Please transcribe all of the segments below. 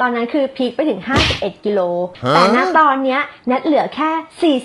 ตอนนั้นคือพีคไปถึง 51 กิโล แต่ณตอนเนี้ยแนทเหลือแค่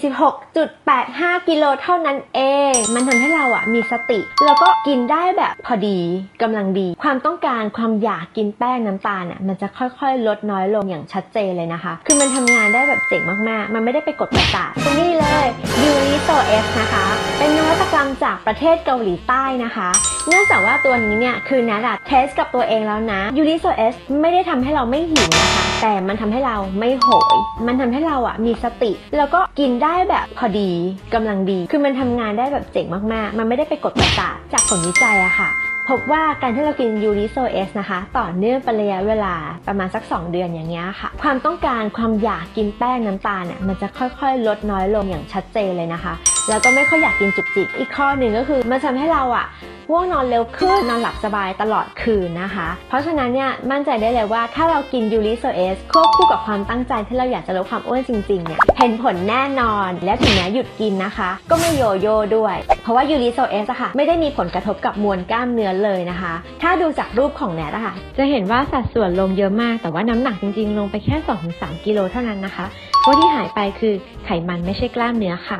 46.85 กิโลเท่านั้นเอง มันทำให้เราอะมีสติ แล้วก็กินได้แบบพอดีกำลังดี ความต้องการความอยากกินแป้งน้ำตาลอะมันจะค่อยๆ ลดน้อยลงอย่างชัดเจนเลยนะคะ คือมันทำงานได้แบบเจ๋งมากๆ มันไม่ได้ไปกดประสาทตรงนี้เลยยูริโซเอสนะคะ เป็นนวัตกรรมจากประเทศเกาหลีใต้นะคะเนื่องจากว่าตัวนี้เนี่ยคือนัดอะเทสกับตัวเองแล้วนะยูริโซเอสไม่ได้ทำให้เราไม่หิวนะคะ แต่มันทำให้เราไม่โหย มันทำให้เราอะมีสติ แล้วก็กินได้แบบพอดีกำลังดี คือมันทำงานได้แบบเจ๋งมากๆ มันไม่ได้ไปกดประสาทจากผลวิจัยอะค่ะพบว่าการที่เรากินยูริโซเอสนะคะ ต่อเนื่องเป็นระยะเวลาประมาณสัก 2 เดือนอย่างเงี้ยค่ะ ความต้องการความอยากกินแป้งน้ำตาลเนี่ยมันจะค่อยๆ ลดน้อยลงอย่างชัดเจนเลยนะคะ แล้วก็ไม่ค่อยอยากกินจุกจิกอีกข้อหนึ่งก็คือมันทำให้เราอะ ง่วงนอนเร็วขึ้นนอนหลับสบายตลอดคืนนะคะ เพราะฉะนั้นเนี่ยมั่นใจได้เลยว่าถ้าเรากินยูริโซเอสควบคู่กับความตั้งใจที่เราอยากจะลดความอ้วนจริงๆเนี่ยเห็นผลแน่นอนและถึงแม้หยุดกินนะคะ ก็ไม่โยโย่ด้วย เพราะว่ายูริโซเอสอะค่ะไม่ได้มีผลกระทบกับมวลกล้ามเนื้อเลยนะคะ ถ้าดูจากรูปของแนทอะค่ะจะเห็นว่าสัดส่วนลงเยอะมาก แต่ว่าน้ำหนักจริง ๆ ลงไปแค่ 2-3 กิโลเท่านั้นนะคะเพราะที่หายไปคือไขมันไม่ใช่กล้ามเนื้อค่ะ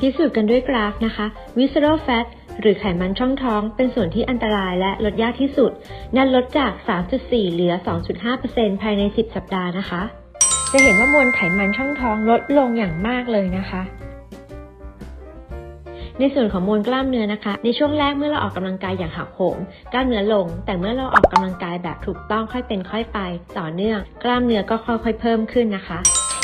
พิสูจน์กันด้วยกราฟนะคะ visceral fat หรือไขมันช่องท้องเป็นส่วนที่อันตรายและลดยากที่สุด นั่นลดจาก 3.4 เหลือ 2.5%ภายใน 10 สัปดาห์นะคะ จะเห็นว่ามวลไขมันช่องท้องลดลงอย่างมากเลยนะคะในส่วนของมวลกล้ามเนื้อนะคะ ในช่วงแรกเมื่อเราออกกำลังกายอย่างหักโหม กล้ามเนื้อลง แต่เมื่อเราออกกำลังกายแบบถูกต้องค่อยเป็นค่อยไป ต่อเนื่อง กล้ามเนื้อก็ค่อยๆเพิ่มขึ้นนะคะ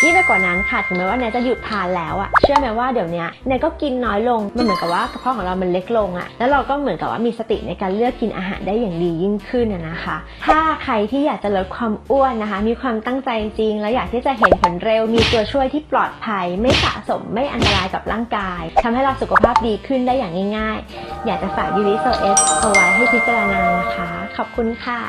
ยิ่งไปกว่านั้นค่ะถึงแม้ว่าเนยจะหยุดทานแล้วอะเชื่อไหมว่าเดี๋ยวนี้ยเนยก็กินน้อยลงมันเหมือนกับว่ากระเพาะของเรามันเล็กลงอะแล้วเราก็เหมือนกับว่ามีสติในการเลือกกินอาหารได้อย่างดียิ่งขึ้นอะนะคะ ถ้าใครที่อยากจะลดความอ้วนนะคะ มีความตั้งใจจริง แล้วอยากที่จะเห็นผลเร็ว มีตัวช่วยที่ปลอดภัย ไม่สะสมไม่อันตรายกับร่างกายทำให้เราสุขภาพดีขึ้นได้อย่างง่าย ๆ อยากจะฝากยูริโซเอสเอาไว้ให้พิจารณานะคะ ขอบคุณค่ะ